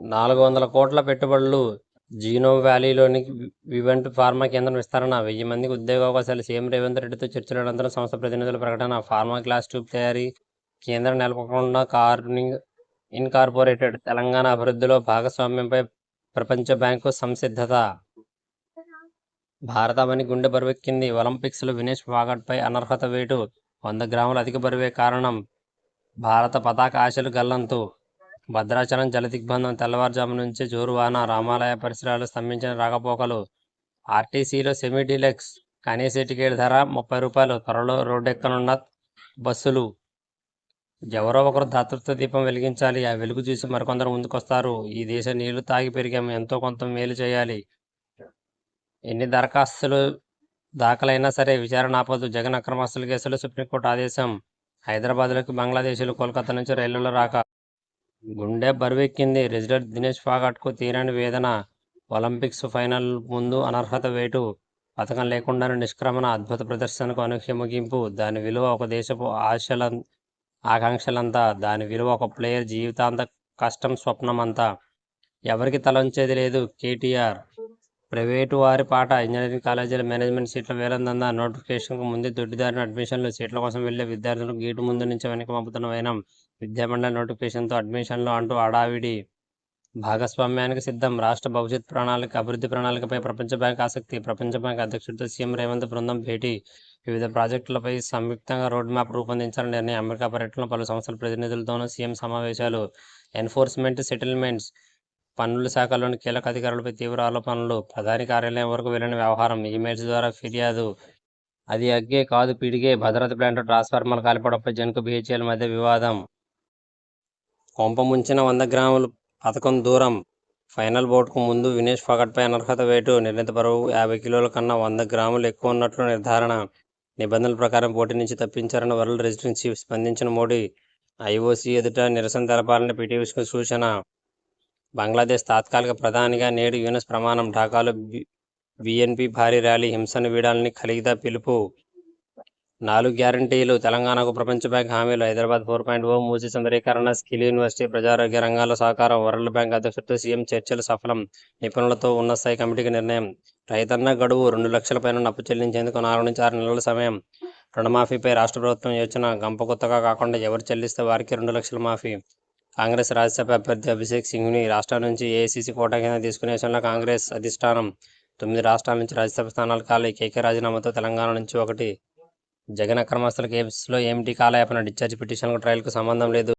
నాలుగు వందల కోట్ల పెట్టుబడులు జీనోమ్ వ్యాలీలోని వివెంట్ ఫార్మా కేంద్రం విస్తరణ. వెయ్యి మందికి ఉద్యోగావకాశాలు. సీఎం రేవంత్ రెడ్డితో చర్చల అనంతరం సంస్థ ప్రతినిధుల ప్రకటన. ఫార్మా క్లాస్ ట్యూబ్ తయారీ కేంద్రం నెలకొకుండా కార్నింగ్ ఇన్కార్పొరేటెడ్. తెలంగాణ అభివృద్ధిలో భాగస్వామ్యంపై ప్రపంచ బ్యాంకు సంసిద్ధత. భారతమణి గుండె బరువెక్కింది. ఒలింపిక్స్లో వినేష్ ఫాగట్పై అనర్హత వేటు. వంద గ్రాముల అధిక బరువే కారణం. భారత పతాక ఆశలు గల్లంతు. భద్రాచలం జలదిగ్బంధం తెల్లవారుజాము నుంచే జోరువాన రామాలయ పరిసరాలు స్తంభించిన రాకపోకలు. ఆర్టీసీలో సెమీ డీలక్స్ కనీస టికెట్ ధర ముప్పై రూపాయలు. త్వరలో రోడ్డెక్కనున్న బస్సులు. ఎవరో ఒకరు దాతృత్వ దీపం వెలిగించాలి. ఆ వెలుగు చూసి మరికొందరు ముందుకొస్తారు. ఈ దేశ నీళ్ళు తాగి పెరిగాము. ఎంతో కొంత మేలు చేయాలి. ఎన్ని దరఖాస్తులు దాఖలైనా సరే విచారణ ఆపదు జగన్ అక్రమాస్తుల కేసులో సుప్రీంకోర్టు ఆదేశం. హైదరాబాద్లోకి బంగ్లాదేశీలు కోల్కతా నుంచి రైళ్ళలో రాక గుండె బరువెక్కింది. రెసిడెంట్ దినేష్ ఫాగట్కు తీరని వేదన. ఒలింపిక్స్ ఫైనల్ ముందు అనర్హత వేటు. పథకం లేకుండానే నిష్క్రమణ అద్భుత ప్రదర్శనకు అనూహ్య ముగింపు. దాని విలువ ఒక దేశపు ఆశల ఆకాంక్షలంతా. దాని విలువ ఒక ప్లేయర్ జీవితాంత కష్టం స్వప్నమంతా. ఎవరికి తలంచేది లేదు. కేటీఆర్. ప్రైవేటు వారి పాట. ఇంజనీరింగ్ కాలేజీల మేనేజ్మెంట్ సీట్ల వేలందందా. నోటిఫికేషన్కు ముందే దొడ్డిదారిన అడ్మిషన్లు. సీట్ల కోసం వెళ్ళే విద్యార్థులకు గేటు ముందు నుంచి వెనక పంపుతున్న వైనం. విద్యామండలి నోటిఫికేషన్తో అడ్మిషన్లు అంటూ అడావిడి భాగస్వామ్యానికి సిద్ధం. రాష్ట్ర భవిష్యత్ ప్రణాళిక అభివృద్ధి ప్రణాళికపై ప్రపంచ బ్యాంక్ ఆసక్తి. ప్రపంచ బ్యాంక్ అధ్యక్షుడితో సీఎం రేవంత్ బృందం భేటీ. వివిధ ప్రాజెక్టులపై సంయుక్తంగా రోడ్ మ్యాప్ రూపొందించాలని నిర్ణయం అమెరికా పర్యటనలో పలు సంస్థల ప్రతినిధులతోనూ సీఎం సమావేశాలు ఎన్ఫోర్స్మెంట్ సెటిల్మెంట్స్ పన్నుల శాఖలోని కీలక అధికారులపై తీవ్ర ఆరోపణలు. ప్రధాని కార్యాలయం వరకు వెళ్ళిన వ్యవహారం ఈమెయిల్స్ ద్వారా ఫిర్యాదు. అది అగ్గే కాదు పిడిగే. భద్రత ప్లాంట్ ట్రాన్స్ఫార్మర్ కాలిపోవడంపై జనకు బిహెచ్ఎల్ మధ్య వివాదం. కొంప ముంచిన వంద గ్రాములు పథకం దూరం. ఫైనల్ బోర్డుకు ముందు వినేష్ ఫగట్పై అనర్హత వేటు. నిర్ణీత పరువు యాభై కిలోల కన్నా వంద గ్రాములు ఎక్కువ ఉన్నట్లు నిర్ధారణ. నిబంధనల ప్రకారం పోటీ నుంచి తప్పించారని వరల్డ్ రెసిడెంట్ చీఫ్ స్పందించిన మోడీ ఐఓసీ ఎదుట నిరసన తెలపాలని పిటివిస్కు సూచన. బంగ్లాదేశ్ తాత్కాలిక ప్రధానిగా నేడు యూనస్ ప్రమాణం ఢాకాలో బిఎన్పి భారీ ర్యాలీ హింసను వీడాలని ఖలీదా పిలుపు. నాలుగు గ్యారంటీలు. తెలంగాణకు ప్రపంచ బ్యాంక్ హామీలు. Hyderabad four point O Musi సుందరీకరణ స్కిల్ యూనివర్సిటీ ప్రజారోగ్య రంగాల్లో సహకారం. వరల్డ్ బ్యాంక్ అధ్యక్షుడితో సీఎం చర్చలు సఫలం. నిపుణులతో ఉన్న స్థాయి కమిటీకి నిర్ణయం. రైతన్న గడువు రెండు లక్షల పైన అప్పు చెల్లించేందుకు నాలుగు నుంచి ఆరు నెలల సమయం. రుణమాఫీపై రాష్ట్ర ప్రభుత్వం యోచన. గంప కొత్తగా కాకుండా ఎవరు చెల్లిస్తే వారికి రెండు లక్షల మాఫీ. కాంగ్రెస్ రాజ్యసభ అభ్యర్థి అభిషేక్ సింగ్ని రాష్ట్రం నుంచి ఏఐసీసీ కోటా కింద తీసుకునే విషయంలో కాంగ్రెస్ అధిష్టానం. తొమ్మిది రాష్ట్రాల నుంచి రాజ్యసభ స్థానాలు ఖాళీ. కేకే రాజీనామాతో తెలంగాణ నుంచి ఒకటి. జగన్ అక్రమస్తుల కేసులో ఏమిటి కాలయాపన? డిశ్చార్జ్ పిటిషన్కు ట్రయల్కు సంబంధం లేదు.